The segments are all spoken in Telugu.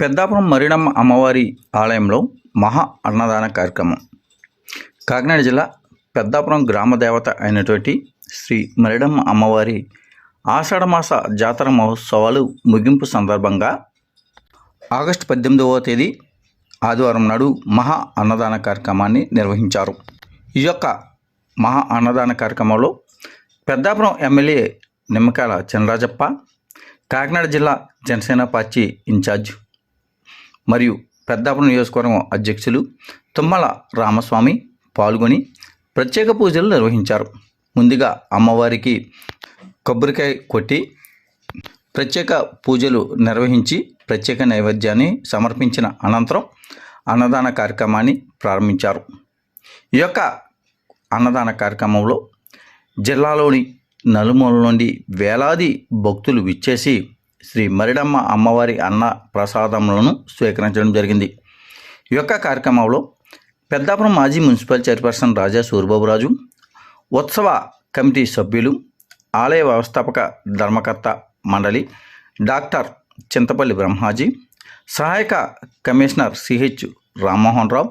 పెద్దాపురం మరిడమ్మ అమ్మవారి ఆలయంలో మహా అన్నదాన కార్యక్రమం. కాకినాడ జిల్లా పెద్దాపురం గ్రామ దేవత అయినటువంటి శ్రీ మరిడమ్మ అమ్మవారి ఆషాఢమాస జాతర మహోత్సవాలు ముగింపు సందర్భంగా ఆగస్టు పద్దెనిమిదవ తేదీ ఆదివారం నాడు మహా అన్నదాన కార్యక్రమాన్ని నిర్వహించారు. ఈ యొక్క మహా అన్నదాన కార్యక్రమంలో పెద్దాపురం ఎమ్మెల్యే నిమ్మకాయల చినరాజప్ప కాకినాడ జిల్లా జనసేన పార్టీ ఇన్ఛార్జ్ మరియు పెద్దాపురం నియోజకవర్గం అధ్యక్షులు తుమ్మల రామస్వామి పాల్గొని ప్రత్యేక పూజలు నిర్వహించారు. ముందుగా అమ్మవారికి కొబ్బరికాయ కొట్టి ప్రత్యేక పూజలు నిర్వహించి ప్రత్యేక నైవేద్యాన్ని సమర్పించిన అనంతరం అన్నదాన కార్యక్రమాన్ని ప్రారంభించారు. ఈ యొక్క అన్నదాన కార్యక్రమంలో జిల్లాలోని నలుమూల నుండి వేలాది భక్తులు విచ్చేసి శ్రీ మరిడమ్మ అమ్మవారి అన్న ప్రసాదములను స్వీకరించడం జరిగింది. ఈ యొక్క కార్యక్రమంలో పెద్దాపురం మాజీ మున్సిపల్ చైర్పర్సన్ రాజా సూర్యబాబురాజు ఉత్సవ కమిటీ సభ్యులు ఆలయ వ్యవస్థాపక ధర్మకర్త మండలి డాక్టర్ చింతపల్లి బ్రహ్మాజీ సహాయక కమిషనర్ సిహెచ్ రామ్మోహన్ రావు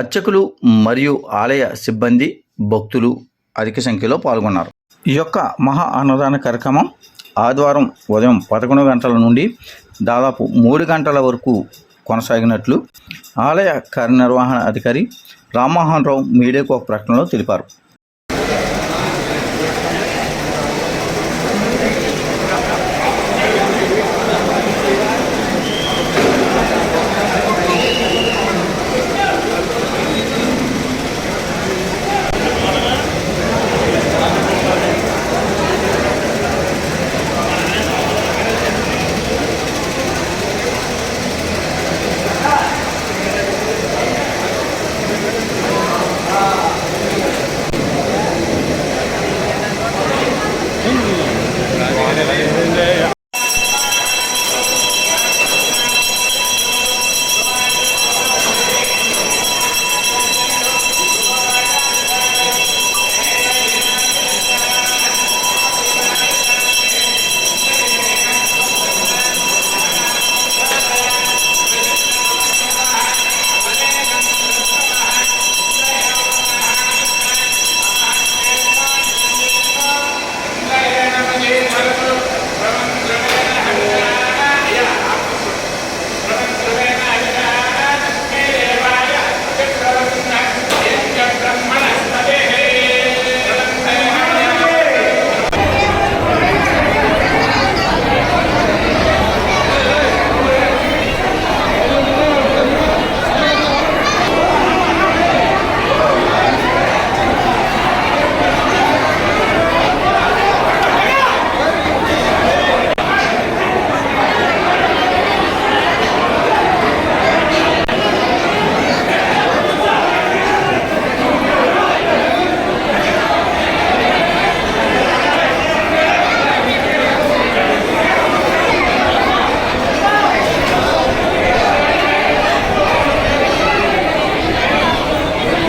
అర్చకులు మరియు ఆలయ సిబ్బంది భక్తులు అధిక సంఖ్యలో పాల్గొన్నారు. ఈ యొక్క మహా అన్నదాన కార్యక్రమం ఆదివారం ఉదయం పదకొండు గంటల నుండి దాదాపు మూడు గంటల వరకు కొనసాగినట్లు ఆలయ కార్యనిర్వహణ అధికారి రామ్మోహన్ రావు మీడియాకు ఒక ప్రకటనలో తెలిపారు. Amén.